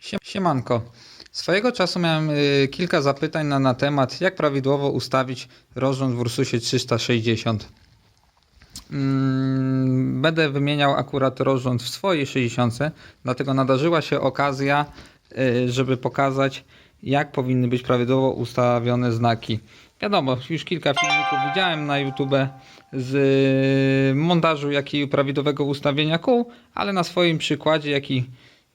Sie- Siemanko. Swojego czasu miałem y, kilka zapytań na, na temat, jak prawidłowo ustawić rozrząd w Ursusie 360. Mm, Będę wymieniał akurat rozrząd w swojej 60, dlatego nadarzyła się okazja, y, żeby pokazać, jak powinny być prawidłowo ustawione znaki. Wiadomo, już kilka filmików widziałem na YouTube z y, montażu, jak i prawidłowego ustawienia kół, ale na swoim przykładzie, jak i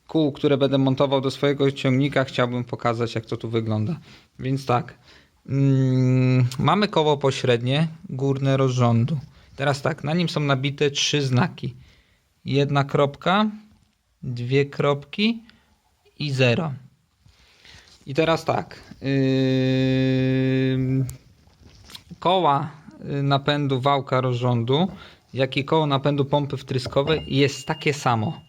kół, które będę montował do swojego ciągnika, chciałbym pokazać, jak to tu wygląda. Więc tak, mm, mamy koło pośrednie, górne rozrządu. Teraz tak, na nim są nabite trzy znaki. Jedna kropka, dwie kropki i zero. I teraz tak, yy, koła y, napędu wałka rozrządu, jak i koło napędu pompy wtryskowej jest takie samo.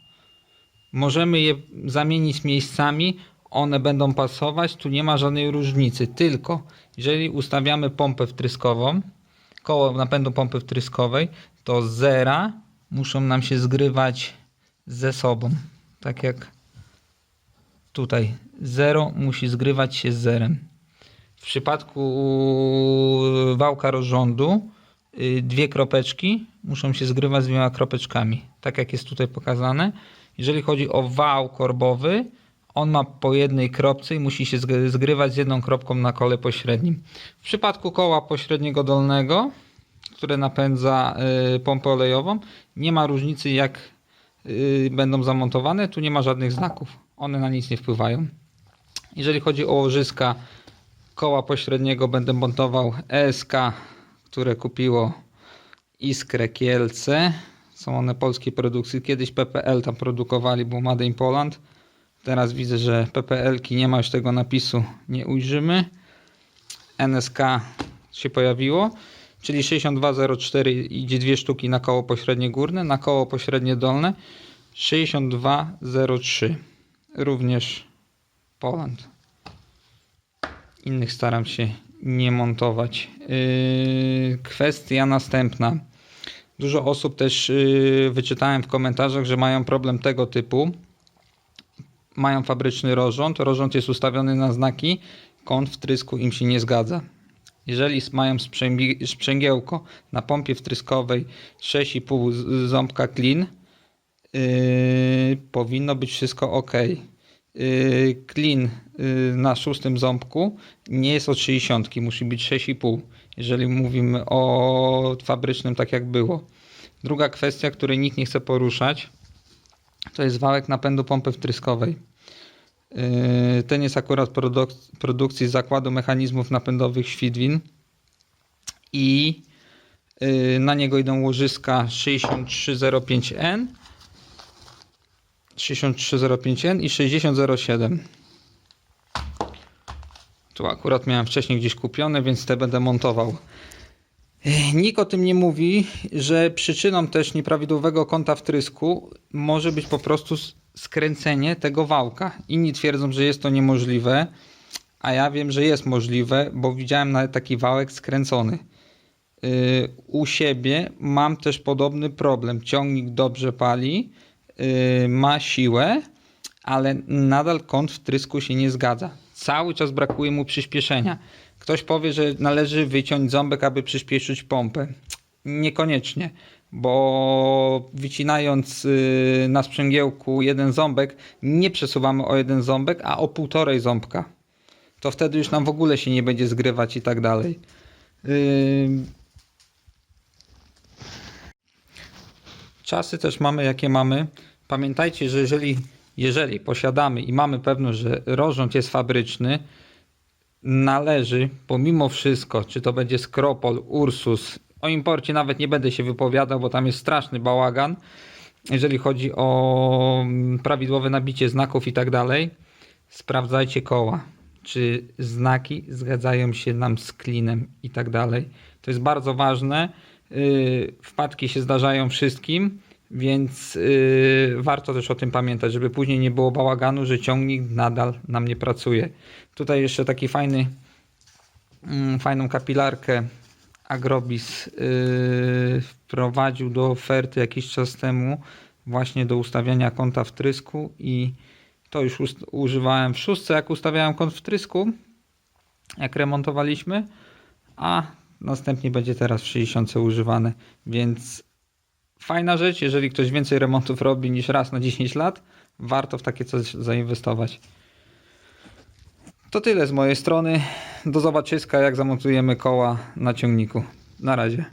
Możemy je zamienić miejscami, one będą pasować, tu nie ma żadnej różnicy. Tylko jeżeli ustawiamy pompę wtryskową, koło napędu pompy wtryskowej, to zera muszą nam się zgrywać ze sobą. Tak jak tutaj. Zero musi zgrywać się z zerem. W przypadku wałka rozrządu y, dwie kropeczki muszą się zgrywać z dwiema kropeczkami. Tak jak jest tutaj pokazane. Jeżeli chodzi o wał korbowy, on ma po jednej kropce i musi się zg- zgrywać z jedną kropką na kole pośrednim. W przypadku koła pośredniego dolnego, które napędza y, pompę olejową, nie ma różnicy jak y, będą zamontowane. Tu nie ma żadnych znaków. One na nic nie wpływają. Jeżeli chodzi o łożyska koła pośredniego, będę montował ESK, które kupiło Iskrę Kielce. Są one polskiej produkcji. Kiedyś PPL tam produkowali, był Made in Poland. Teraz widzę, że PPL-ki nie ma już tego napisu, nie ujrzymy. NSK się pojawiło, czyli 6204 idzie dwie sztuki na koło pośrednie górne, na koło pośrednie dolne 6203 również Poland. Innych staram się nie montować. Yy, kwestia następna. Dużo osób też yy, wyczytałem w komentarzach, że mają problem tego typu. Mają fabryczny rozrząd. Rozrząd jest ustawiony na znaki. Kąt wtrysku im się nie zgadza. Jeżeli mają sprzęgi- sprzęgiełko na pompie wtryskowej 6,5 z- ząbka clean, yy, powinno być wszystko ok. Yy, clean yy, na szóstym ząbku nie jest od 60, musi być 6,5, jeżeli mówimy o fabrycznym tak jak było. Druga kwestia, której nikt nie chce poruszać, to jest wałek napędu pompy wtryskowej. Yy, Ten jest akurat produk- produkcji zakładu mechanizmów napędowych Świdwin i yy, na niego idą łożyska 6305N 6305N i 6007. Tu akurat miałem wcześniej gdzieś kupione, więc te będę montował. Ech, Nikt o tym nie mówi, że przyczyną też nieprawidłowego kąta wtrysku może być po prostu skręcenie tego wałka. Inni twierdzą, że jest to niemożliwe, a ja wiem, że jest możliwe, bo widziałem taki wałek skręcony. Yy, u siebie mam też podobny problem. Ciągnik dobrze pali, yy, ma siłę, ale nadal kąt wtrysku się nie zgadza. Cały czas brakuje mu przyspieszenia. Ktoś powie, że należy wyciąć ząbek, aby przyspieszyć pompę. Niekoniecznie, bo wycinając yy, na sprzęgiełku jeden ząbek, nie przesuwamy o jeden ząbek, a o półtorej ząbka. To wtedy już nam w ogóle się nie będzie zgrywać i tak dalej. Yy, Czasy też mamy jakie mamy. Pamiętajcie, że jeżeli, jeżeli posiadamy i mamy pewność, że rozrząd jest fabryczny, należy pomimo wszystko, czy to będzie Skropol, Ursus, o imporcie nawet nie będę się wypowiadał, bo tam jest straszny bałagan, jeżeli chodzi o mm, prawidłowe nabicie znaków i tak dalej, sprawdzajcie koła, czy znaki zgadzają się nam z klinem i tak dalej. To jest bardzo ważne. Yy, Wpadki się zdarzają wszystkim, więc yy, warto też o tym pamiętać, żeby później nie było bałaganu, że ciągnik nadal nam nie pracuje. Tutaj jeszcze taki fajny, mm, fajną kapilarkę Agrobis yy, wprowadził do oferty jakiś czas temu właśnie do ustawiania kąta wtrysku i To już używałem w szóstce, jak ustawiałem kąt wtrysku, jak remontowaliśmy, a następnie będzie teraz w 60 używany, więc fajna rzecz, jeżeli ktoś więcej remontów robi niż raz na 10 lat, warto w takie coś zainwestować. To tyle z mojej strony. Do zobaczyska, jak zamontujemy koła na ciągniku. Na razie.